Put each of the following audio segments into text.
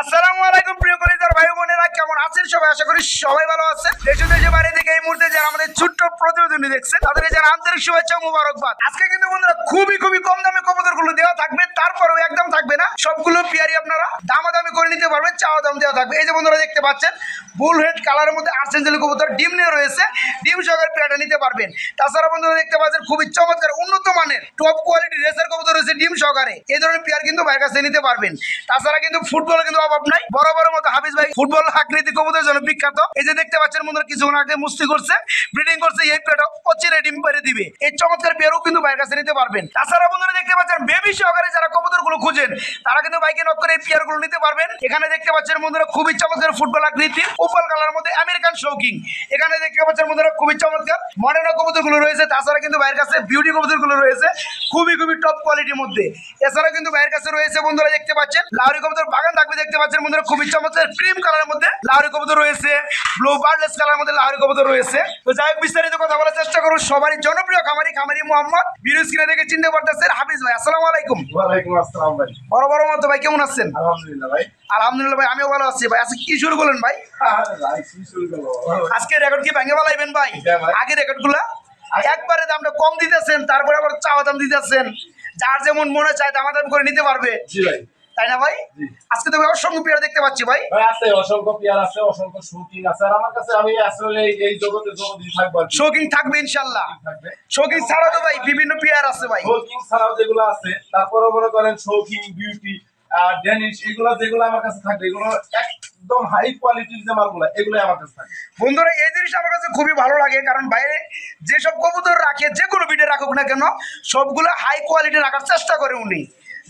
আসসালামু আলাইকুম। আছেন সবাই, আশা করি সবাই ভালো আছেন। দেশে দেশে বাইরে থেকে এই মুহূর্তে যারা আমাদের ছোট্ট প্রতিবেদনী দেখছেন, তাদের যারা আন্তরিক শুভেচ্ছা মুবারকবাদ। আজকে কিন্তু বন্ধুরা খুবই খুবই কম দামে কবুতরগুলো দেওয়া থাকবে, তারপরেও একদম থাকবে না। সবগুলো পিয়ারি আপনারা দামাদামি করে নিতে পারবেন, চাওয়া দাম দেওয়া থাকবে। এই যে বন্ধুরা দেখতে পাচ্ছেন বুল হেড কালারের মধ্যে আর্সেঞ্জেলি কবুতর ডিম নিয়ে রয়েছে, ডিম সহকারে পেয়ারটা নিতে পারবেন। তাছাড়া বন্ধুরা দেখতে পাচ্ছেন, খুবই চমৎকার, উন্নত মানের টপ কোয়ালিটি রেসার কবুতর রয়েছে ডিম সহকারে। এই ধরনের পেয়ার কিন্তু ভাইয়ের কাছে নিতে পারবেন। তাছাড়া কিন্তু ফুটবলের কিন্তু অভাব নাই। বড় মতো হাফিজ ভাই ফুটবল আকৃতি কবুতরের জন্য বিখ্যাত। এই যে দেখতে পাচ্ছেন বন্ধুরা, কিছুক্ষণ আগে মুস্তি করছে ব্রিডিং করছে, এই পেয়ারটা অচিরে ডিম পেরে দিবে। এই চমৎকার পেয়ারও কিন্তু ভাইয়ের কাছে নিতে পারবেন। তাছাড়া বন্ধুরা দেখতে পাচ্ছেন বেবি সহকারে যারা কবুতরগুলো খুঁজেন, তারা কিন্তু বাইকে নক করে এই পেয়ারগুলো নিতে পারবেন। এখানে দেখতে পাচ্ছেন বন্ধুরা, খুবই চমৎকার ফুটবল আকৃতি উপল কালার মধ্যে আমেরিকান শৌকিং এখানে দেখতে পাচ্ছেন বন্ধুরা, খুবই চমৎকার মডার্ন কবুতরগুলো রয়েছে, তাছাড়া কিন্তু ভাইয়ের কাছে বিউটি কবুতরগুলো রয়েছে, খুবই খুবই টপ কোয়ালিটির মধ্যে। এছাড়া কিন্তু ভাইয়ের কাছে রয়েছে বন্ধুরা, দেখতে পাচ্ছেন, লাউরি কবুতর বাগান থাকবে, দেখতে পাচ্ছেন বন্ধুরা, খুবই চমৎকার ক্রিম কালারের মধ্যে লাউরি কবুতর রয়েছে ব্লু বার্ডলেস কালারের মধ্যে লাউরি কবুতর রয়েছে। তো যাই হোক বিস্তারিত কথা বলার চেষ্টা করুন। সবারই জনপ্রিয় খামারি খামারি মোহাম্মদ বিরু স্ক্রিনে দেখে চিনতে পারতেছেন হাফিজ ভাই। আসসালামু আলাইকুম। ওয়ালাইকুম আসসালাম ভাই। বড় বড় মতো ভাই কেমন আছেন? আলহামদুলিল্লাহ ভাই। আলহামদুলিল্লাহ ভাই আমিও ভালো আছি ভাই। আজকে কি শুরু করলেন ভাই? আজকে রেকর্ড কি ভেঙে বলাইবেন ভাই? হ্যাঁ ভাই। আগে রেকর্ডগুলা একবারে দামটা কম দিতেছেন তারপরে আবার চাওয়া দাম দিতেছেন। যার যেমন মনে চায় দামা দাম করে নিতে পারবে। জি ভাই। তাই না ভাই? আজকে তো অসংখ্য পেয়ারা দেখতে পাচ্ছি ভাই। আছে অসংখ্য পেয়ার আছে অসংখ্য শুটিং আছে। আর আমার কাছে আমি আসলে এই- জগতে জগৎই থাকব শৌকিং থাকবে ইনশাল্লাহ থাকবে। শৌকিং ছাড়া তো ভাই বিভিন্ন পেয়ার আছে ভাই। শৌখিন ছাড়াও যেগুলো আছে তারপরে মনে করেন শৌখিন বিউটি আর ড্যানিশ এগুলো যেগুলো আমার কাছে থাকবে এগুলো একদম হাই কোয়ালিটির যে মালগুলো এগুলো আমার কাছে থাকবে। বন্ধুরা এই জিনিস আমার কাছে খুবই ভালো লাগে কারণ বাইরে যেসব কবুতর রাখে যে কোনো বিটে রাখুক না কেন সবগুলো হাই কোয়ালিটি রাখার চেষ্টা করে উনি।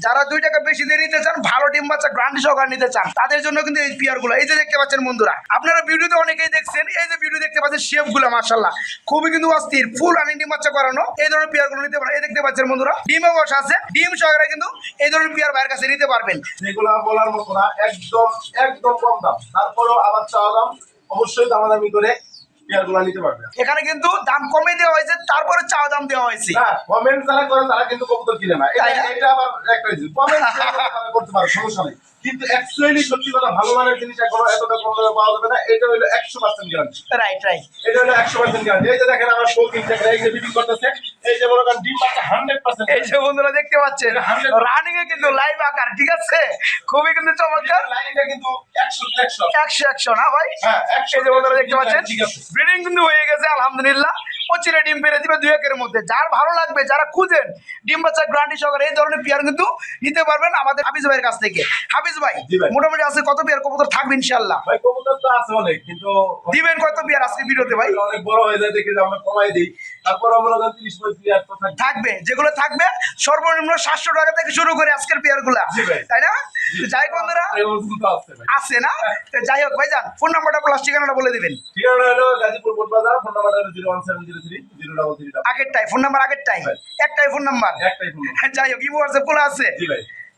যারা দুই টাকা বেশি দিয়ে নিতে চান, ভালো ডিম বাচ্চা গ্রান্ডি সহকার নিতে চান, তাদের জন্য কিন্তু এই পিয়ারগুলো এই যে দেখতে পাচ্ছেন বন্ধুরা, আপনারা ভিডিওতে অনেকেই দেখছেন, এই যে ভিডিও দেখতে পাচ্ছেন শেপগুলো মার্শাল্লাহ খুবই কিন্তু অস্থির ফুল আনি ডিম বাচ্চা করানো, এই ধরনের পিয়ারগুলো নিতে পারেন। এই দেখতে পাচ্ছেন বন্ধুরা ডিমে বসা আছে, ডিম সহকারে কিন্তু এই ধরনের পিয়ার বাইরের কাছে নিতে পারবেন। যেগুলো বলার মতো না, একদম একদম কম দাম। তারপরেও আবার চাওয়া দাম, অবশ্যই দামাদামি করে পেয়ারগুলো নিতে পারবে। এখানে কিন্তু দাম কমে দেওয়া হয়েছে তারপরে চা দাম দেওয়া হয়েছে। কমেন্ট যারা করে তারা কিন্তু কবুতর কিনে না। এটা আবার একটা কমেন্ট করতে পারে সমস্যা নেই। কিন্তু অ্যাকচুয়ালি সত্যি কথা ভালো মানের জিনিস এখনও এতটা কম দামে পাওয়া যাবে না এটা হলো একশো পার্সেন্ট গ্যারান্টি রাইট রাইট এটা হলো একশো পার্সেন্ট গ্যারান্টি এই যে দেখেন আমার এই যে বিক্রি করতেছে এই যে মনে করেন ডিম পাচ্ছে হান্ড্রেড পার্সেন্ট এই যে বন্ধুরা দেখতে পাচ্ছেন রানিং এ কিন্তু লাইভ আকার ঠিক আছে? খুবই কিন্তু চমৎকার। লাইনটা কিন্তু একশো একশো। একশো একশো না ভাই? হ্যাঁ, 100 এই যে বন্ধুরা দেখতে পাচ্ছেন ব্রিডিং কিন্তু হয়ে গেছে আলহামদুলিল্লাহ। পচিরে ডিম পেরে দিবে দুই একের মধ্যে। যার ভালো লাগবে যারা খুঁজেন ডিম বাচ্চা গ্রান্টি সহকারে এই ধরনের পিয়ার কিন্তু নিতে পারবেন আমাদের হাফিজ ভাইয়ের কাছ থেকে। হাফিজ ভাই মোটামুটি আছে কত পিয়ার? কবুতর থাকবে ইনশাল্লাহ ভাই কবুতর তো আছে অনেক কিন্তু দিবেন কত পিয়ার আজকে ভিডিওতে ভাই? অনেক বড় হয়ে যায় দেখে আমরা কমাই দিই। তারপর আমরা তো থাকবে। যেগুলো থাকবে সর্বনিম্ন সাতশো টাকা থেকে শুরু করে আজকের পেয়ারগুলা জি তাই না? যাই বন্ধুরা আছে না? যাই হোক ভাইজান ফোন নাম্বারটা প্লাস ঠিকানাটা বলে দিবেন। ঠিকানা হলো গাজীপুর বাজার phone number zero one seven zero আগেরটাই phone number আগেরটাই। ভাই। একটাই ফোন নাম্বার একটাই যাই হোক ইমো হোয়াটসঅ্যাপ খোলা আছে।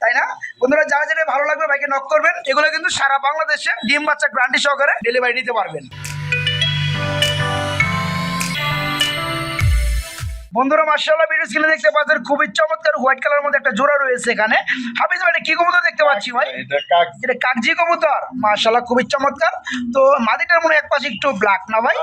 তাই না? বন্ধুরা যারা যেটা ভালো লাগবে ভাইকে নক করবেন। এগুলো কিন্তু সারা বাংলাদেশে ডিম বাচ্চা গ্রান্টি সহকারে ডেলিভারি নিতে পারবেন। বন্ধুরা মার্শাল্লাহ ভিডিও স্ক্রিনে দেখতে পাচ্ছেন খুবই চমৎকার হোয়াইট কালার মধ্যে একটা জোড়া রয়েছে এখানে। হাফিজ ভাই কি কবুতর দেখতে পাচ্ছি ভাই? এটা কাক এটা কাগজি কবুতর। মার্শাল্লাহ খুবই চমৎকার। তো মাদিটার মনে এক পাশে একটু ব্ল্যাক না ভাই?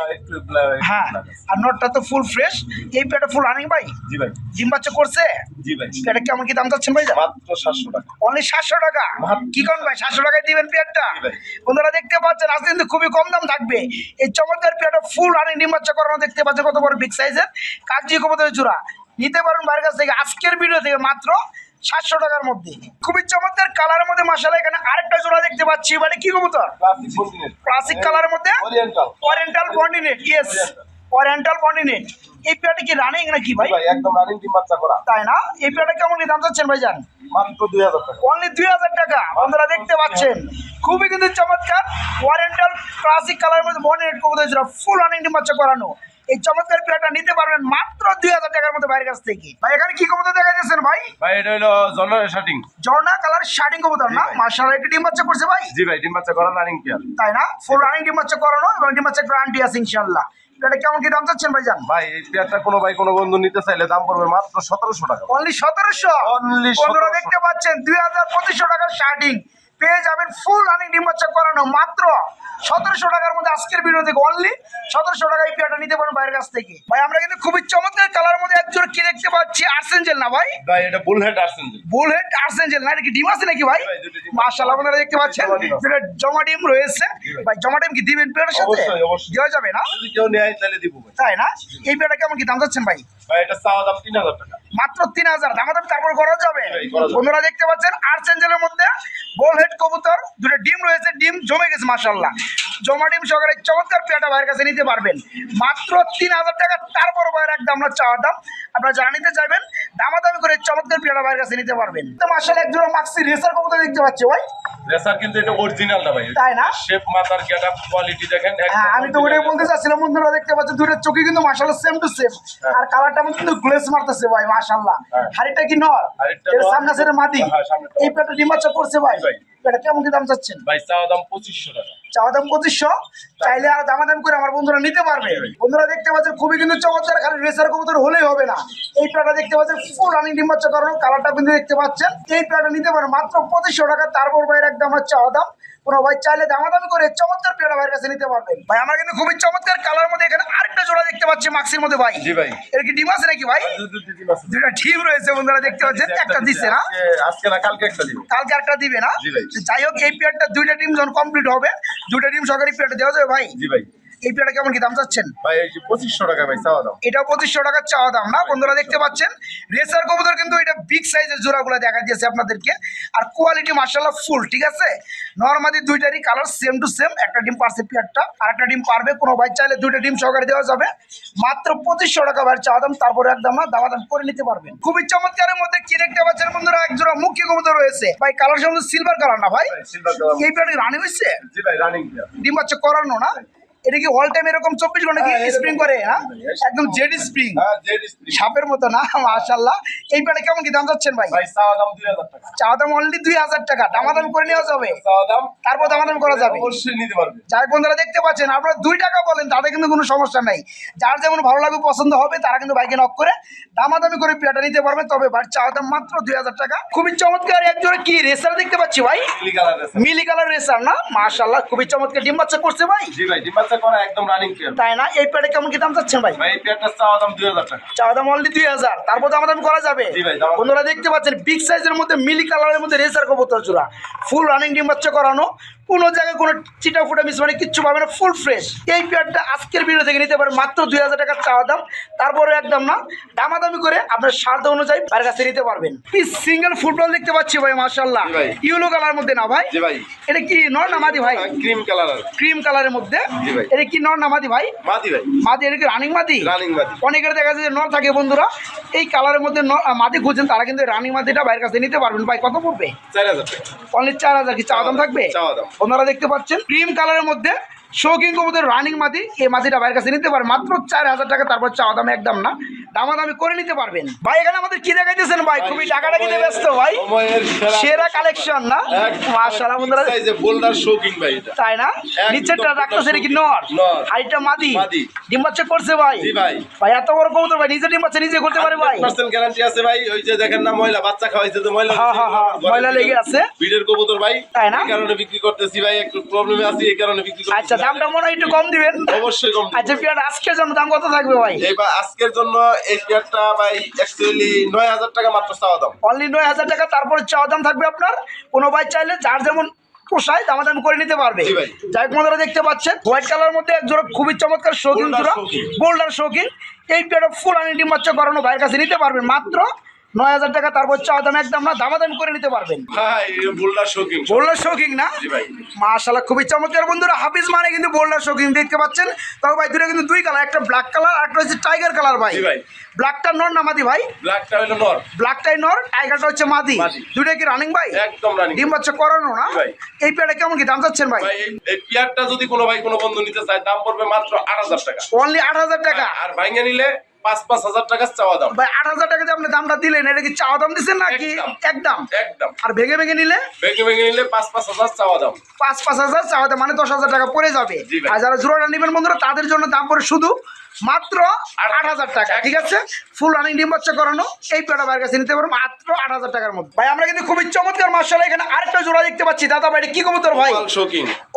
হ্যাঁ আর নটটা তো ফুল ফ্রেশ এই পেটা ফুল রানিং ভাই? জি ভাই। ডিম বাচ্চা করছে? জি ভাই। পেটা কেমন কি দাম চাচ্ছেন ভাই? মাত্র সাতশো টাকা। অনলি সাতশো টাকা? কি কোন ভাই সাতশো টাকায় দিবেন পেয়ারটা বন্ধুরা দেখতে পাচ্ছেন আজকে কিন্তু খুবই কম দাম থাকবে। এই চমৎকার পেয়ারটা ফুল আর ডিম বাচ্চা করানো দেখতে পাচ্ছেন কত বড় বিগ সাইজের কাগজি কবুতরের চূড়া নিতে পারেন বাইরের কাছ থেকে। আজকের ভিডিও থেকে মাত্র সাতশো টাকার মধ্যে। খুবই চমৎকার কালারের মধ্যে মাসালা এখানে আরেকটা জোড়া দেখতে পাচ্ছি। মানে কি কবুতর? ক্লাসিক কালারের মধ্যে? ওরিয়েন্টাল ওরিয়েন্টাল বন্ডিনেট ইয়েস ওরিয়েন্টাল বন্ডিনেট এই কি রানিং নাকি ভাই? ভাই একদম রানিং টিম বাচ্চা করা। তাই না? এই পেয়ারটা কেমন কি দাম চাচ্ছেন ভাই জান মাত্র দুই হাজার টাকা। অনলি আপনারা দেখতে পাচ্ছেন। খুবই কিন্তু চমৎকার। ওয়ারেন্টাল ক্লাসিক কালার মধ্যে কবুতর ফুল রানিং বাচ্চা করানো। এই চমৎকার পেয়ারটা নিতে পারবেন মাত্র দুই হাজার টাকার মধ্যে বাইরের কাছ থেকে। ভাই এখানে কি কবুতর দেখা যাচ্ছেন ভাই? ভাই এটা হলো জনারের শার্টিং ঝর্ণা কালার শার্টিং কবুতর না। মার্শাল একটি ডিম বাচ্চা করছে ভাই? জি ভাই টিম বাচ্চা করা রানিং পেয়ার তাই না? ফুল রানিং ডিম বাচ্চা করানো এবং ডিম বাচ্চা গ্যারান্টি আছে ইনশাল্লাহ এটা কেমন কি দাম চাচ্ছেন ভাই জান? ভাই এই পেয়ারটা কোনো ভাই কোনো বন্ধু নিতে চাইলে দাম পড়বে মাত্র সতেরোশো টাকা। অনলি সতেরোশো? বন্ধুরা 1700 দেখতে পাচ্ছেন দুই হাজার পঁচিশশো টাকার শার্টিং পেয়ে যাবেন ফুল রানিং করানো মাত্র সতেরোশো টাকার মধ্যে আজকের ভিডিও থেকে অনলি সতেরোশো টাকা এই পেয়ারটা নিতে পারেন ভাইয়ের কাছ থেকে। ভাই আমরা কিন্তু খুবই চমৎকার কালার মধ্যে একজন কি দেখতে পাচ্ছি? আর্সেঞ্জেল না ভাই? ভাই এটা বুল হেড আসছেন বুলহেড আর্সেঞ্জেল না এটা কি ডিম আছে নাকি ভাই? মাশাআল্লাহ আপনারা দেখতে পাচ্ছেন জমা ডিম জমা ডিম রয়েছে। ভাই। জমা ডিম কি দিবেন পেয়ারের সাথে? অবশ্যই, অবশ্যই। দেওয়া যাবে না? যদি কেউ নেয় তাহলে দিব তাই না? এই পেয়ারটা কেমন কি দাম যাচ্ছেন ভাই? ভাই এটা চাওয়া দাম তিন হাজার টাকা। মাত্র তিন হাজার। দাম দাম তারপর করা যাবে ভাই, বন্ধুরা দেখতে পাচ্ছেন আর্সেঞ্জেলের মধ্যে গোল হেড কবুতর দুটো ডিম রয়েছে ডিম জমে গেছে মার্শাল্লাহ জমা ডিম সকালে চমৎকার পেয়াটা ভাইয়ের কাছে নিতে পারবেন। মাত্র তিন হাজার টাকা তারপর ভাইয়ের একদম আমরা চাওয়া দাম। আপনারা যারা নিতে চাইবেন দামাদামি করে চমৎকার পেয়ারটা ভাইয়ের কাছে নিতে পারবেন। তো মাশাল্লাহ এক জোড়া মাক্সি রেসার কবুতর দেখতে পাচ্ছি ভাই। রেসার কিন্তু এটা অরিজিনাল না ভাই। তাই না? শেপ মাথার গেট আপ কোয়ালিটি দেখেন হ্যাঁ আমি তো ওটাই বলতে চাচ্ছিলাম বন্ধুরা দেখতে পাচ্ছি দুটো চোখে কিন্তু মাশাল্লাহ সেম টু সেম আর কালারটা কিন্তু গ্লেস মারতেছে ভাই মাশাল্লাহ হ্যাঁ। হাড়িটা কি নর? এর সামনে আছে মাদি। হ্যাঁ, এই পেটে ডিম বাচ্চা করছে ভাই। এটা কেমন কি দাম চাচ্ছেন? ভাই চাওয়া দাম পঁচিশশো টাকা। চাওয়া দাম পঁচিশশো? চাইলে আর দামাদাম করে আমার বন্ধুরা নিতে পারবে। বন্ধুরা দেখতে পাচ্ছেন খুবই কিন্তু চমৎকার খালি রেসার কবুতর হলেই হবে না। এই প্যাটা দেখতে পাচ্ছেন ফুল রানিং ডিম বাচ্চা করানো কালারটা কিন্তু দেখতে পাচ্ছেন। এই প্যাটা নিতে পারেন মাত্র পঁচিশশো টাকা তারপর ভাইয়ের একদম কোনো ভাই চাইলে দামাদামি করে চমৎকার পেয়ারা ভাইয়ের কাছে নিতে পারবেন। ভাই আমরা কিন্তু খুবই চমৎকার কালার মধ্যে এখানে আরেকটা জোড়া দেখতে পাচ্ছি মাক্সির মধ্যে ভাই। জি ভাই। এর কি ডিম আছে নাকি ভাই? ডিম। দুটা ডিম রয়েছে বন্ধুরা দেখতে পাচ্ছেন? একটা দিচ্ছে না? আজকে- আজকে না কালকে একটা দিব। কালকে একটা দিবে না? যাই হোক এই পেয়ারটা দুইটা টিম যখন কমপ্লিট হবে দুইটা টিম সরকারি পেয়ারটা দেওয়া যাবে ভাই? জি ভাই। এই পেয়ারটা কেমন কি দাম চাচ্ছেন? ভাই এই যে পঁচিশশো টাকা ভাই চাওয়া দাম। এটা পঁচিশশো টাকার চাওয়া দাম না? বন্ধুরা দেখতে পাচ্ছেন রেসার কবুতর কিন্তু এটা বিগ সাইজের জোড়াগুলো দেখা দিয়েছে আপনাদেরকে। আর কোয়ালিটি মার্শাল্লাহ ফুল ঠিক আছে? নর্মালি দুইটারই কালার সেম টু সেম একটা ডিম পারছে পেয়ারটা আর একটা ডিম পারবে কোনো ভাই চাইলে দুইটা ডিম সহকারে দেওয়া যাবে। মাত্র পঁচিশশো টাকা ভাই চাওয়া দাম তারপরে একদম না দামাদাম করে নিতে পারবেন। খুবই চমৎকারের মধ্যে কি দেখতে পাচ্ছেন বন্ধুরা? এক জোড়া মুখ্য কবুতর রয়েছে। ভাই কালার সময় সিলভার কালার না ভাই? এই পেয়ারটা রানি হয়েছে ডিম বাচ্চা করানো না? এটা কি অল টাইম এরকম চব্বিশ ঘণ্টা কি হ্যাঁ, স্প্রিং করে? হ্যাঁ? একদম জেড স্প্রিং হ্যাঁ স্প্রিং মতো না মাশাল্লাহ এই প্যাডে কেমন কি দাম যাচ্ছেন ভাই? চাওয়া দাম চা দাম অনলি দুই হাজার টাকা। দামাদাম করে নেওয়া যাবে। তারপর দামাদাম করা যাবে। যাই বন্ধুরা দেখতে পাচ্ছেন আপনারা দুই টাকা বলেন তাতে কিন্তু কোনো সমস্যা নাই। যার যেমন ভালো লাগবে পছন্দ হবে তারা কিন্তু বাইকে নক করে দামাদামি করে পেয়াটা নিতে পারবে। তবে চা দাম মাত্র দুই হাজার টাকা। খুবই চমৎকার একজোড়ে কি রেসার দেখতে পাচ্ছি ভাই? মিলি কালার রেসার না? মাশাল্লাহ খুবই চমৎকার। ডিম বাচ্চা করছে ভাই? জি ভাই ডিম বাচ্চা করা একদম রানিং পেয়ার তাই না? এই কেমন কি দাম চাচ্ছেন ভাই? ভাই এই পেয়ারটার চাওয়া দাম দুই হাজার টাকা। চাওয়া দাম অনলি দুই হাজার। তারপর দাম দাম করা যাবে। জি ভাই, বন্ধুরা দেখতে পাচ্ছেন বিগ সাইজের মধ্যে মিলি কালারের মধ্যে রেসার কবুতর জোড়া। ফুল রানিং ডিম বাচ্চা করানো। কোনো জায়গায় কোনো চিটা ফুটা মিস মানে কিচ্ছু পাবে না ফুল ফ্রেশ এই পেয়ারটা আজকের ভিডিও থেকে নিতে পারেন মাত্র দুই হাজার টাকার চাওয়া দাম। তারপরে একদম না দামাদামি করে আপনার স্বার্থ অনুযায়ী তার কাছে নিতে পারবেন। এই সিঙ্গেল ফুটবল দেখতে পাচ্ছি ভাই মার্শাল্লাহ। ইউলো কালার মধ্যে না ভাই? এটা কি নর না মাদি ভাই? ক্রিম কালার ক্রিম কালারের মধ্যে। এটা কি নর না মাদি ভাই? মাদি ভাই। মাদি এটা কি রানিং মাদি? রানিং মাদি। অনেকের দেখা যায় যে নর থাকে বন্ধুরা এই কালারের মধ্যে মাদি খুঁজছেন তারা কিন্তু রানিং মাদিটা বাইরের কাছে নিতে পারবেন। ভাই কত পড়বে? চার হাজার টাকা। অনলি চার হাজার কি চাওয়া দাম থাকবে? চাওয়া দাম। ওনারা দেখতে পাচ্ছেন ক্রিম কালারের মধ্যে শৌকিং কবুতর রানিং মাদি এই মাদিটা বাইরের কাছে নিতে পারেন মাত্র চার হাজার টাকা তারপর চাওয়া দাম একদম না। দামাদামি করে নিতে পারবেন। ভাই এখানে আমাদের কি দেখাইতেছেন ভাই? খুবই টাকাটা কিনে ব্যস্ত ভাই। সেরা কালেকশন না? মাশাআল্লাহ বন্ধুরা। সাইজে বোল্ডার শৌকিং ভাই এটা। তাই না? নিচেরটা রাখতেছে কি নর। হাইটটা মাদি। ডিম বাচ্চা করছে ভাই। জি ভাই। ভাই এত বড় কবুতর ভাই নিজে ডিম বাচ্চা নিজে করতে পারে ভাই। পার্সেন্ট গ্যারান্টি আছে ভাই। ওই যে দেখেন না ময়লা বাচ্চা খাওয়াইছে তো ময়লা হ্যাঁ, হ্যাঁ, হ্যাঁ, ময়লা লেগে আছে। বিডের কবুতর ভাই। তাই না? কারণে বিক্রি করতেছি ভাই একটু প্রবলেমে আছি এই কারণে বিক্রি আচ্ছা দামটা মনে হয় একটু কম দিবেন। অবশ্যই কম আচ্ছা পেয়ার আজকের জন্য দাম কত থাকবে ভাই? এইবার আজকের জন্য এই পেয়ারটা ভাই অ্যাকচুয়ালি নয় হাজার টাকা মাত্র চাওয়া দাম। অনলি নয় হাজার টাকা তারপরে চাওয়া দাম থাকবে আপনার। কোনো ভাই চাইলে যার যেমন পোষায় দামাদামি করে নিতে পারবে। ভাই। যাই হোক দেখতে পাচ্ছেন হোয়াইট কালার মধ্যে এক জোড়া খুবই চমৎকার শৌখিন Boulder জোড়া। শৌখিন। শৌখিন। এই পেয়ারটা ফুল আনি ডিম বাচ্চা করানো ভাইয়ের কাছে নিতে পারবেন। মাত্র নয় হাজার টাকা তারপর চাওয়া দাম একদম না দামাদামি করে নিতে পারবেন। হ্যাঁ বোল্ডার শৌকিং না? জি খুবই চমৎকার বন্ধুরা। হাফিজ মানে কিন্তু বোল্ডার শৌখিন দেখতে পাচ্ছেন? তবে ভাই দুটো কিন্তু দুই কালার একটা ব্ল্যাক কালার একটা হচ্ছে টাইগার কালার ভাই। ভাই। ব্ল্যাকটা নর না মাদি ভাই? ব্ল্যাকটা হলো নর। ব্ল্যাকটাই নর টাইগারটা হচ্ছে মাদি। মাদি। দুটো কি রানিং ভাই? একদম রানিং ডিম বাচ্চা করানো না? ভাই। এই পেয়ারটা কেমন কি দাম চাচ্ছেন ভাই? ভাই এই- এই পেয়ারটা যদি কোনো ভাই কোনো বন্ধু নিতে চায় দাম পড়বে মাত্র আট হাজার টাকা। অনলি আট হাজার টাকা? আর ভাঙে নিলে পাঁচ পাঁচ হাজার টাকা চাওয়া দাম। ভাই আট হাজার টাকা যে আপনি দামটা দিলেন এটা কি চাওয়া দাম দিচ্ছেন নাকি? একদম। একদম। একদম। আর ভেঙে ভেঙে নিলে? ভেঙে ভেঙে নিলে পাঁচ পাঁচ হাজার চাওয়া দাম। পাঁচ পাঁচ হাজার চাওয়া দাম মানে দশ হাজার টাকা পড়ে যাবে। আর যারা জোড়াটা নেবেন বন্ধুরা তাদের জন্য দাম পড়ে শুধু মাত্র আট হাজার টাকা ঠিক আছে? ফুল রানিং ডিম বাচ্চা করানো এই পেটা ভাইয়ের কাছে নিতে পারো মাত্র আট হাজার টাকার মধ্যে। ভাই আমরা কিন্তু খুবই চমৎকার মার্শাল এখানে আরেকটা জোড়া দেখতে পাচ্ছি। দাদা ভাই কি কবুতর ভাই?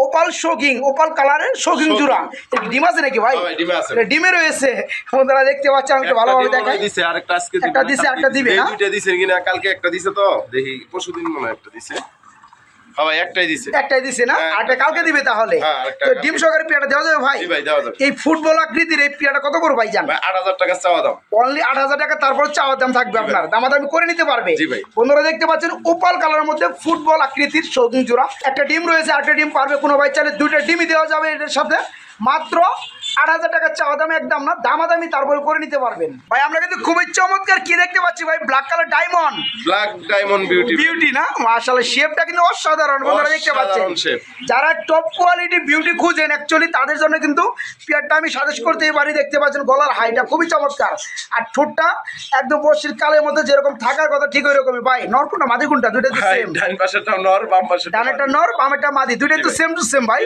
ওপাল শোকিং ওপাল কালারের শোকিং জোড়া। ডিম আছে নাকি ভাই? হ্যাঁ ডিমে আছে। এটা ডিমে রয়েছে। বন্ধুরা দেখতে পাচ্ছেন আমি একটু ভালোভাবে দেখাই। দিছে, আরেকটা আজকে দিবে। একটা দিছে, একটা দিবে, না? দুইটা দিছে কিনা কালকে একটা দিছে তো? দেখি পরশুদিন মনে হয় একটা দিছে। ভাই একটাই দিছে। একটাই দিছে না? হ্যাঁ, কালকে দিবে তাহলে? হ্যাঁ, তো ডিম সহকারে পিয়াটা দেওয়া যাবে ভাই? ভাই দেওয়া যাবে। এই ফুটবল আকৃতির এই পিয়াটা কত করে ভাই জান ভাই আট হাজার টাকা চাওয়া দাম। অনলি টাকা তারপর দাম থাকবে আপনার। দামাদামি করে নিতে পারবে। জি ভাই। বন্ধুরা দেখতে পাচ্ছেন ওপাল কালারের মধ্যে ফুটবল আকৃতির শৌখিন জোড়া। একটা ডিম রয়েছে একটা ডিম পারবে। কোনো ভাই চাইলে দুইটা ডিমই দেওয়া যাবে এটার সাথে। মাত্র আট হাজার টাকা চাওয়া দাম একদম না দামাদামি তারপরে করে নিতে পারবেন। ভাই আমরা কিন্তু খুবই চমৎকার কি দেখতে পাচ্ছি ভাই? Black colour diamond black diamond beauty beauty না? মাশাআল্লাহ শেপটা কিন্তু অসাধারণ বন্ধুরা দেখতে পাচ্ছেন। যারা টপ কোয়ালিটি বিউটি খুঁজেন অ্যাকচুয়ালি তাদের জন্য কিন্তু পেয়ারটা আমি সাজেস্ট করতেই পারি দেখতে পাচ্ছেন গলার হাইটা খুবই চমৎকার। আর ঠোঁটটা একদম বসির কালের মধ্যে যেরকম থাকার কথা ঠিক ওই রকমই ভাই নর কোনটা? মাদি কোনটা? দুইটা তো সেম ডান পাশেরটা নর বাম পাশেরটা ডানেরটা নর বামেরটা মাদি। দুইটাই তো সেম টু সেম ভাই।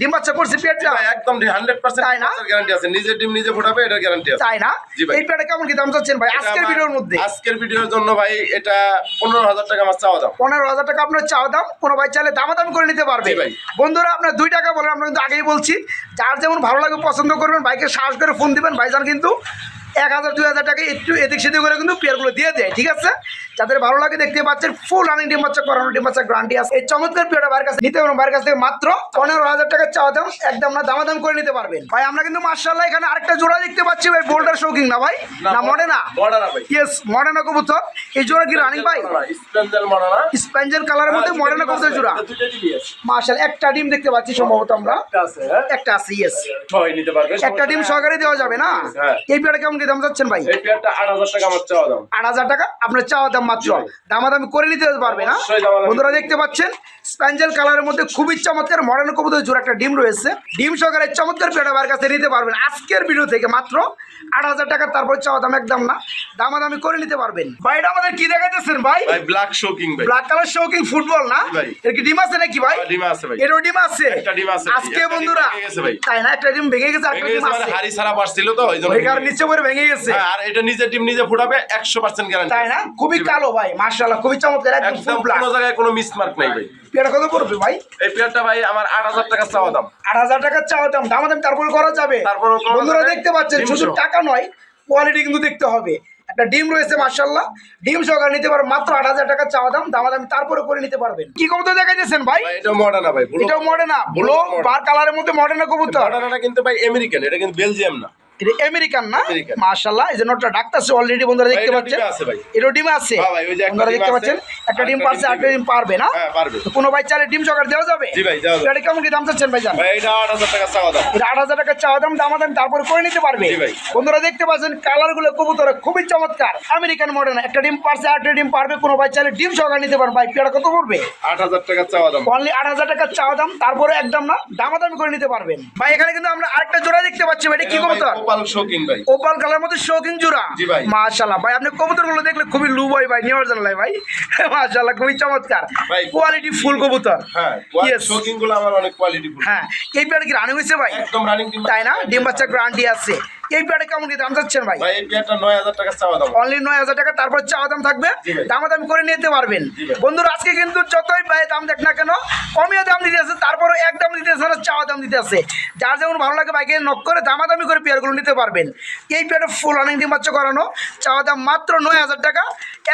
ডিম বাচ্চা করছে পেয়ারটা? একদম 100% না? গ্যারান্টি আছে। নিজের ডিম নিজে ফোটাবে এটার গ্যারান্টি আছে। তাই না। এই কেমন কি দাম চাচ্ছেন ভাই? আজকের এটা ভিডিওর আমার- মধ্যে। আজকের ভিডিওর জন্য ভাই এটা পনেরো হাজার টাকা আমার চাওয়া দাম। পনেরো হাজার টাকা আপনার চাওয়া দাম। কোনো ভাই চাইলে দামাদাম করে নিতে পারবে। ভাই। বন্ধুরা আপনার দুই টাকা বলেন আমরা কিন্তু আগেই বলছি। যার যেমন ভালো লাগে পছন্দ করবেন বাইকে সাহস করে ফোন দিবেন ভাইজান কিন্তু এক হাজার দুই হাজার টাকা একটু এদিক সেদিক করে কিন্তু পেয়ারগুলো দিয়ে দেয় ঠিক আছে? যাদের ভালো লাগে দেখতে পাচ্ছেন ফুল রানিং ডিম বাচ্চা করানো ডিম বাচ্চা গ্রান্টি আছে। এই চমৎকার পেয়ারটা বাইরের কাছে নিতে পারবেন বাইরের কাছ থেকে মাত্র পনেরো হাজার টাকা চাওয়া দাম একদম না দামাদাম করে নিতে পারবেন। ভাই আমরা কিন্তু মার্শাল্লাহ এখানে আরেকটা জোড়া দেখতে পাচ্ছি ভাই বোল্ডার শৌকিং না ভাই? না মডে না ইয়েস মডার্না কবুতর। এই জোড়া কি রানিং ভাই? স্পেঞ্জেল কালারের মধ্যে মডার্না কবুতর জোড়া। মার্শাল একটা ডিম দেখতে পাচ্ছি সম্ভবত আমরা। একটা আছে হ্যাঁ। ইয়েস পারবে একটা ডিম সহকারে দেওয়া যাবে না? হ্যাঁ। এই পেয়ারটা কেমন কি দাম যাচ্ছেন ভাই? এই পেয়ারটা আট হাজার টাকা আমার চাওয়া দাম। আট হাজার টাকা? আপনার চাওয়া দাম মাত্র। দামাদামি করে নিতে পারবে না। বন্ধুরা দেখতে পাচ্ছেন স্প্যাঞ্জেল কালারের মধ্যে খুবই চমৎকার মডার্ন কবুতর জোড়া একটা ডিম রয়েছে। ডিম সহকারে চমৎকার পেয়ারটা বার কাছে নিতে পারবেন। আজকের ভিডিও থেকে মাত্র আট হাজার টাকা তারপর চাওয়া দাম একদম না। দামাদামি করে নিতে পারবেন। ভাই এটা আমাদের কি দেখাইতেছেন ভাই? ভাই ব্ল্যাক শোকিং ভাই। ব্ল্যাক কালার শৌকিং ফুটবল না? এর কি ডিম আছে নাকি ভাই? হ্যাঁ, ডিম আছে ভাই। এরও ডিম আছে? একটা ডিম আছে। আজকে বন্ধুরা ভেঙে গেছে ভাই। তাই না? একটা ডিম ভেঙে গেছে একটা ডিম মানে আছে। হাড়ি ছাড়া পারছিল তো ওই জন্য কারণে নিচে পরে ভেঙে গেছে। হ্যাঁ, আর এটা নিজের ডিম নিজে ফুটাবে একশো পার্সেন্ট গ্যারান্টি তাই না? খুবই কালো ভাই মার্শাল্লাহ খুবই চমৎকার একদম ফুল ব্ল্যাক কোনো জায়গায় কোনো মিসমার্ক নাই ভাই। পেয়ারা কত পড়বে ভাই? এই পেয়ারটা ভাই আমার আট হাজার টাকা চাওয়া দাম। আট হাজার টাকা চাওয়া দাম দামাদাম তারপরে করা যাবে। বন্ধুরা দেখতে পাচ্ছেন শুধু টাকা নয় কোয়ালিটি কিন্তু দেখতে হবে। একটা ডিম রয়েছে মার্শাল্লাহ ডিম সহকারে নিতে পারবেন মাত্র আট হাজার টাকা চাওয়া দাম দামাদামি তারপরে করে নিতে পারবেন। কি কবুতর দেখাইতেছেন ভাই? ভাই এটা মডার্না ভাই এটাও মডার্না ব্লু। বার কালারের মধ্যে মডার্না কবুতর। মডার্নাটা কিন্তু ভাই আমেরিকান এটা কিন্তু বেলজিয়াম না। এটা আমেরিকান না। মাশাআল্লাহ এই যে নোটটা ডাকতেছে অলরেডি বন্ধুরা দেখতে পাচ্ছেন? ডিমে আছে হ্যাঁ বন্ধুরা দেখতে পাচ্ছেন? একটা ডিম পারছে ডিম একটা ডিম পারবে না? হ্যাঁ তো কোনো ভাই চাইলে ডিম সকার দেওয়া যাবে। এটা কেমন কি দাম চাচ্ছেন ভাই জান এটা আট হাজার টাকা চাওয়া দাম। এটা আট হাজার টাকা চাওয়া দাম দাম দাম তারপরে করে নিতে পারবে। বন্ধুরা দেখতে পাচ্ছেন কালারগুলো কবুতর খুবই চমৎকার। আমেরিকান মডার্ন একটা ডিম পারছে একটা ডিম পারবে কোনো ভাই চাইলে ডিম সহকারে নিতে পারবে। ভাই পেয়ারা কত পড়বে? আট হাজার টাকা চাওয়া দাম। অনলি আট হাজার টাকা চাওয়া দাম তারপরে একদম না দামাদামি করে নিতে পারবেন। ভাই এখানে কিন্তু আমরা আরেকটা জোড়া দেখতে পাচ্ছি ভাই এটা কি কবুতর গোপাল শৌকিন ভাই। ওপাল কালার মধ্যে শৌখিন জোড়া? জি ভাই। আপনি কবুতরগুলো দেখলে খুবই লু ভাই ভাই নিয়ে জানালাই ভাই। মাশাল্লাহ খুবই চমৎকার। কোয়ালিটি ফুল কবুতর। হ্যাঁ শৌখিনগুলো আমার অনেক কোয়ালিটি ফুল হ্যাঁ এই পেয়ার কি রানিং হয়েছে ভাই? একদম রানিং তাই না? ডিম বাচ্চা গ্রান্টি আছে। এই পেয়ারে কেমন কি দাম যাচ্ছেন ভাই? এই নয় হাজার টাকা চাওয়া দাম। অনলি নয় হাজার টাকা তারপর চাওয়া দাম থাকবে। দামাদামি করে নিতে পারবেন। বন্ধুরা আজকে কিন্তু যতই ভাই দাম দেখ না কেন কমিয়ে দাম দিতে আছে তারপরে এক দাম দিতে আছে না চাওয়া দাম দিতে আছে। যার যেমন ভালো লাগে বাইকে নক করে দামাদামি করে পেয়ারগুলো নিতে পারবেন। এই পেয়ারে ফুল রানিং ডিম বাচ্চা করানো চাওয়া দাম মাত্র নয় হাজার টাকা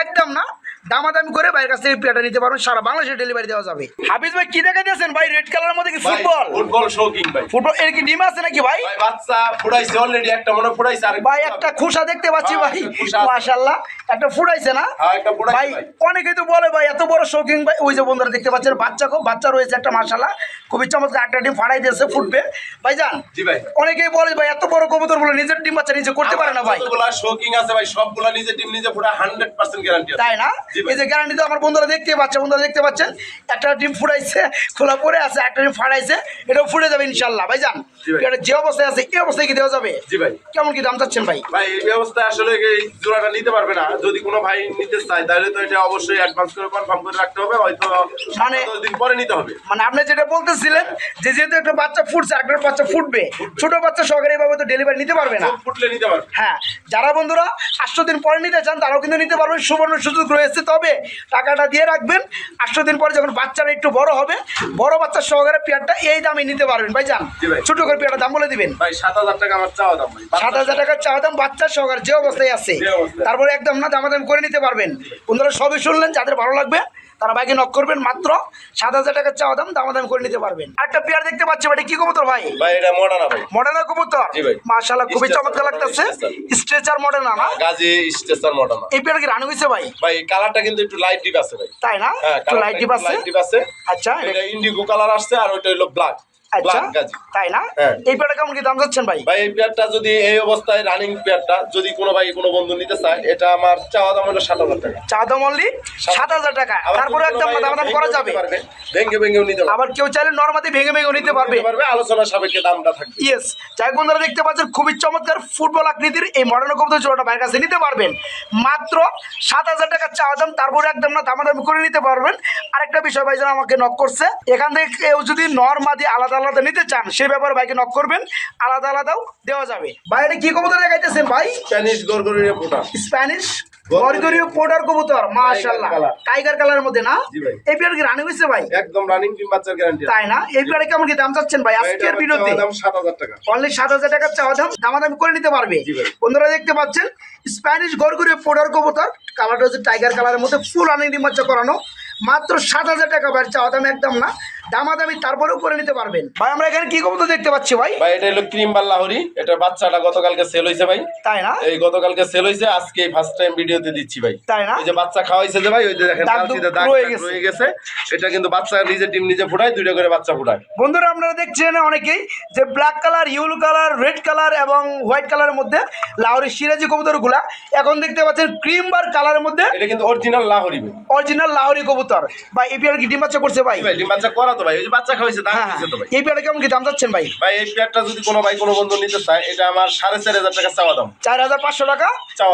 একদম না দামাদামি করে বাইরের কাছ থেকে পেয়ারটা নিতে পারবেন সারা বাংলাদেশে ডেলিভারি দেওয়া যাবে। হাফিজ ভাই কি দেখা দিয়েছেন ভাই? রেড কালারের মধ্যে কি ফুটবল ফুটবল শৌকিং ভাই। ফুটবল এর কি ডিম আছে নাকি ভাই? ভাই বাচ্চা ফুটাইছে অলরেডি একটা মনে হয় ফুটাইছে আর ভাই একটা খুশা দেখতে পাচ্ছি হ্যাঁ, ভাই। খোসা। মাশাল্লাহ একটা ফুটাইছে না? হ্যাঁ, ভাই। অনেকেই তো বলে ভাই এত বড় শৌকিং ভাই। ওই যে বন্ধুরা দেখতে পাচ্ছেন বাচ্চা খুব বাচ্চা রয়েছে একটা মাশাল্লাহ খুবই চমৎকার একটা ডিম ফাড়াই দিয়েছে ফুটবে। ভাই যান জি ভাই। অনেকেই বলে ভাই এত বড় কবুতর বলে নিজের ডিম বাচ্চা নিজে করতে পারে না ভাই। শৌকিং আছে ভাই সবগুলা নিজে টিম নিজে হান্ড্রেড পার্সেন্ট গ্যারান্টি আছে। তাই না। এই যে গ্যারান্টি তো আমার বন্ধুরা দেখতে পাচ্ছে বন্ধুরা দেখতে পাচ্ছেন? একটা ডিম ফুটাইছে খোলা পরে আছে একটা ডিম ফাড়াইছে এটাও ফুটে যাবে ইনশাল্লাহ। ভাই। যান এটা যে অবস্থায় আছে এই অবস্থায় কি দেওয়া যাবে? জি ভাই। কেমন কি দাম চাচ্ছেন ভাই? ভাই এই ব্যবস্থায় আসলে এই জোড়াটা নিতে পারবে না? যদি কোনো ভাই নিতে চায় তাহলে তো এটা অবশ্যই অ্যাডভান্স করে কনফার্ম করে রাখতে হবে হয়তো মানে- দিন পরে নিতে হবে। মানে আপনি যেটা বলতেছিলেন যে যেহেতু একটা বাচ্চা ফুটছে একটা বাচ্চা ফুটবে ছোট বাচ্চা সহকারে এভাবে তো ডেলিভারি নিতে পারবে না। ফুটলে নিতে পারবে। হ্যাঁ যারা বন্ধুরা আটশো দিন পরে নিতে চান তারাও কিন্তু নিতে পারবেন সুবর্ণ সুযোগ রয়েছে তবে টাকাটা দিয়ে রাখবেন। আটশো দিন পরে যখন বাচ্চারা একটু বড় হবে বড় বাচ্চার সহকারে পেয়ারটা এই দামে নিতে পারবেন। ভাই। যান ছোট করে পেয়ারটা দাম বলে দিবেন। ভাই সাত হাজার টাকা আমার চাওয়া দাম সাত হাজার টাকার চাওয়া দাম বাচ্চার সহকারে যে অবস্থায় আছে তারপরে একদম না দামাদাম করে নিতে পারবেন। বন্ধুরা সবই শুনলেন যাদের ভালো লাগবে তারা বাইকে নক করবেন মাত্র সাত হাজার টাকার চাওয়া দাম দামাদামি করে নিতে পারবেন। একটা পেয়ার দেখতে পাচ্ছি ভাই কি কবুতর ভাই? ভাই এটা কবুতর? মাশাআল্লাহ খুবই চমৎকার লাগতেছে। স্ট্রেচার মডার্না না? গাজি স্ট্রেচার মডার্না এই পেয়ার কি রানু হয়েছে ভাই? ভাই কালারটা কিন্তু একটু লাইট ডিপ আছে ভাই। তাই না? হ্যাঁ একটু লাইট ডিপ আছে? লাইট ডিপ আছে। আচ্ছা এটা ইন্ডিগো কালার আসছে আর ওইটা হলো ব্ল্যাক আচ্ছা তাই না? হ্যাঁ। এই পেয়ারটা কেমন কি দাম যাচ্ছেন ভাই? ভাই এই পেয়ারটা যদি এই অবস্থায় রানিং পেয়ারটা যদি কোনো ভাই কোনো বন্ধু নিতে চায় এটা আমার চাওয়া দাম হলো সাত হাজার টাকা। চা দাম অনলি সাত হাজার টাকা। তারপরে একদম কোনো ভাই দামাদাম ভেঙেও করা যাবে। পারবে, ভেঙে ভেঙেও নিতে আবার কেউ চাইলে ভেঙে নিতে পারবে। আলোচনা সাপেক্ষে দামটা থাকবে। ইয়েস যাই বন্ধুরা দেখতে পাচ্ছেন খুবই চমৎকার ফুটবল আকৃতির এই মডার্ন কবুতর জোড়াটা ভাইয়ের কাছে নিতে পারবেন। মাত্র সাত হাজার টাকার চাওয়া দাম তারপরে একদম না দামাদামি করে নিতে পারবেন। আরেকটা বিষয় ভাই যেন আমাকে নক করছে। এখান থেকে কেউ যদি নর্মাদি আলাদা আলাদা নিতে চান সে ব্যাপারে ভাইকে নক করবেন। আলাদা আলাদাও দেওয়া যাবে। ভাই এটা কি কবুতর দেখাইতেছেন ভাই? স্প্যানিশ গরগরিয়া পোটা স্প্যানিশ গরগরীয়। গরগরীয় পোটার কবুতর মাশাআল্লাহ। টাইগার কালারের মধ্যে না। এই পেয়ার কি রানি হয়েছে ভাই? একদম রানিং টিম বাচ্চার গ্যারান্টি তাই না? এই পেয়ারে কেমন কি দাম চাচ্ছেন ভাই? আজকের ভিডিওতে দাম সাত হাজার টাকা। অনলি সাত হাজার টাকার চাওয়া দাম। দামাদামি করে নিতে পারবে। বন্ধুরা দেখতে পাচ্ছেন স্প্যানিশ গরগুরে পোডার কবুতর কালারটা হচ্ছে টাইগার কালারের মধ্যে ফুল আনি ডিমাচ্চা করানো। মাত্র ষাট হাজার টাকা বাড়ছে চাওয়া দাম একদম না। দামাদামি তারপরেও করে নিতে পারবেন। ভাই আমরা এখানে কি কবুতর দেখতে পাচ্ছি ভাই? ভাই এটা হলো ক্রিম বাল্লাহরি। এটা বাচ্চাটা গতকালকে সেল হয়েছে ভাই। তাই না? এই গতকালকে সেল হয়েছে আজকে ফার্স্ট টাইম ভিডিওতে দিচ্ছি ভাই। তাই না? এই যে বাচ্চা খাওয়াইছে যে ভাই ওই যে দেখেন দাগ রয়ে গেছে। রয়ে গেছে। এটা কিন্তু বাচ্চা নিজে ডিম নিজে ফুটায় দুইটা করে বাচ্চা ফুটায়। বন্ধুরা আপনারা দেখছেন অনেকেই যে black colour yellow colour red colour এবং হোয়াইট কালারের মধ্যে লাহোরের সিরাজি কবুতরগুলা। এখন দেখতে পাচ্ছেন ক্রিম বার কালারের মধ্যে এটা কিন্তু অরিজিনাল লাহরি ভাই। অরিজিনাল লাহরি কবুতর। বা এপিআর কি ডিম বাচ্চা করছে ভাই? ভাই ডিম বাচ্চা করা তো ভাই ওই যে বাচ্চা খাওয়াইছে হ্যাঁ দিয়েছে তো ভাই। এই পেয়ারে কেমন কি দাম যাচ্ছেন ভাই? ভাই এই পেয়ারটা যদি কোনো ভাই কোনো বন্ধু নিতে চায় এটা আমার সাড়ে চার হাজার টাকা চাওয়া দাম। চার হাজার পাঁচশো টাকা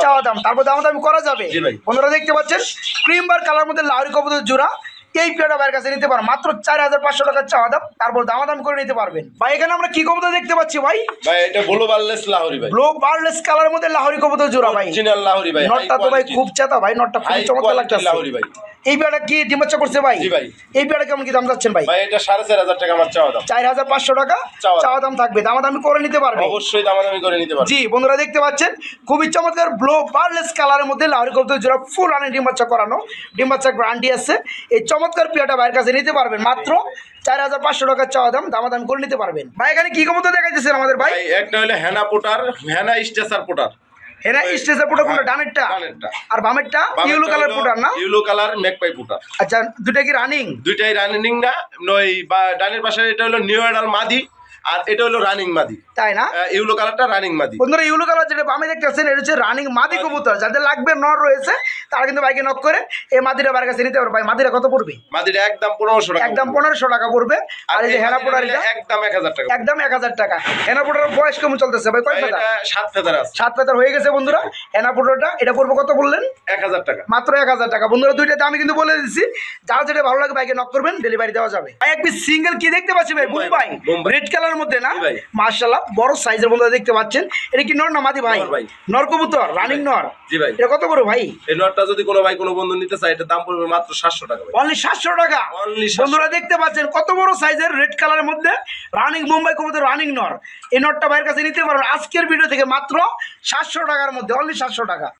চাওয়া দাম। তারপর দাম। দামি করা যাবে। বন্ধুরা দেখতে পাচ্ছেন ক্রিম বার কালার মধ্যে লাউরি কবুতর জোড়া। এই পেয়ারটা ভাইয়ের কাছে নিতে পারেন মাত্র চার হাজার পাঁচশো টাকার চাওয়া দাম তারপর দামাদাম করে নিতে পারবেন। ভাই এখানে আমরা কি কবুতর দেখতে পাচ্ছি ভাই? ভাই এটা ব্লু বারলেস লাহরি ভাই। ব্লু বার্লেস কালারের মধ্যে লাহোরি কবুতর জোড়া ভাই। অরিজিনাল লাহরি ভাই নটটা তো ভাই খুব চেতা ভাই নটটা খুব চমৎকার লাগতেছে। লাহোরি ভাই। এই পেয়ারটা কি ডিমাচ্চা করছে ভাই? জি ভাই। এই পেয়ারটা কেমন কি দাম যাচ্ছেন ভাই? ভাই এটা সাড়ে চার হাজার টাকা আমার চাওয়া দাম চার হাজার পাঁচশো টাকা চাওয়া। দাম থাকবে। দামাদামি করে নিতে পারবে। অবশ্যই দামাদামি করে নিতে পারবে। জি বন্ধুরা দেখতে পাচ্ছেন খুবই চমৎকার ব্লো বার্লেস কালারের মধ্যে লাহরি কবুতর জোড়া ফুল আনে ডিমাচ্চা করানো। ডিম বাচ্চা গ্রান্টি আছে। এই চমৎকার পিয়াটা ভাইয়ের কাছে নিতে পারবেন। মাত্র চার হাজার পাঁচশো টাকার চাওয়া দাম দামাদাম করে নিতে পারবেন। ভাই এখানে কি দেখা দেখাইতেছেন আমাদের ভাই? একটা হলো হেনা পোটার হেনা স্টেসার পোটার। এরা স্টেজের পুটা কোনটা? ডানেরটা? ডানেরটা। আর বামেরটা? ইউলো কালার পোটার না? Yellow colour magpie pouter. আচ্ছা দুটা কি রানিং দুইটাই রানিং না নই বা ডানের পাশে এটা হলো নিউ এডাল মাদি। আর এটা হলো রানিং মাদি। তাই না? ইউলো কালারটা রানিং মাদি। বন্ধুরা ইউলো কালার যেটা বামে দেখতেছেন এটা হচ্ছে রানিং মাদি কবুতর। যাদের লাগবে নর রয়েছে তারা কিন্তু বাইকে নক করে এই মাদিটা বাইরের কাছে নিতে পারবে। ভাই মাদিটা কত পড়বে? মাদিটা একদম পনেরোশো টাকা একদম পনেরোশো টাকা পড়বে। আর এই যে হেনা পোটার এটা একদম এক হাজার টাকা একদম এক হাজার টাকা। হেনা পোটার বয়স কেমন চলতেছে? ভাই কয় ফেদার? এটা সাত ফেদার আছে। সাত ফেদার হয়ে গেছে বন্ধুরা। হেনা পোটারটা এটা পড়বে কত বললেন? এক হাজার টাকা। মাত্র এক হাজার টাকা। বন্ধুরা দুইটা দামই কিন্তু বলে দিচ্ছি। যার যেটা ভালো লাগে বাইকে নক করবেন ডেলিভারি দেওয়া যাবে। ভাই এক পিস সিঙ্গেল কি দেখতে পাচ্ছি ভাই? মুম্বাই। রেড কালার মধ্যে না? মার্শাল্লাহ বড় সাইজের বন্ধুরা দেখতে পাচ্ছেন। এটা কি নর না মাদি ভাই? নর কবুতর রানিং নর। জি ভাই। এটা কত করে ভাই? এই নটটা যদি কোনো ভাই কোনো বন্ধু নিতে চায় এটার দাম পড়বে মাত্র সাতশো টাকা ভাই। অনলি সাতশো টাকা। Only 700 বন্ধুরা দেখতে পাচ্ছেন কত বড় সাইজের রেড কালারের মধ্যে রানিং মুম্বাই কবুতর রানিং নর। এই নটটা ভাইয়ের কাছে নিতে পারবেন। আজকের ভিডিও থেকে মাত্র সাতশো টাকার মধ্যে অনলি সাতশো টাকা।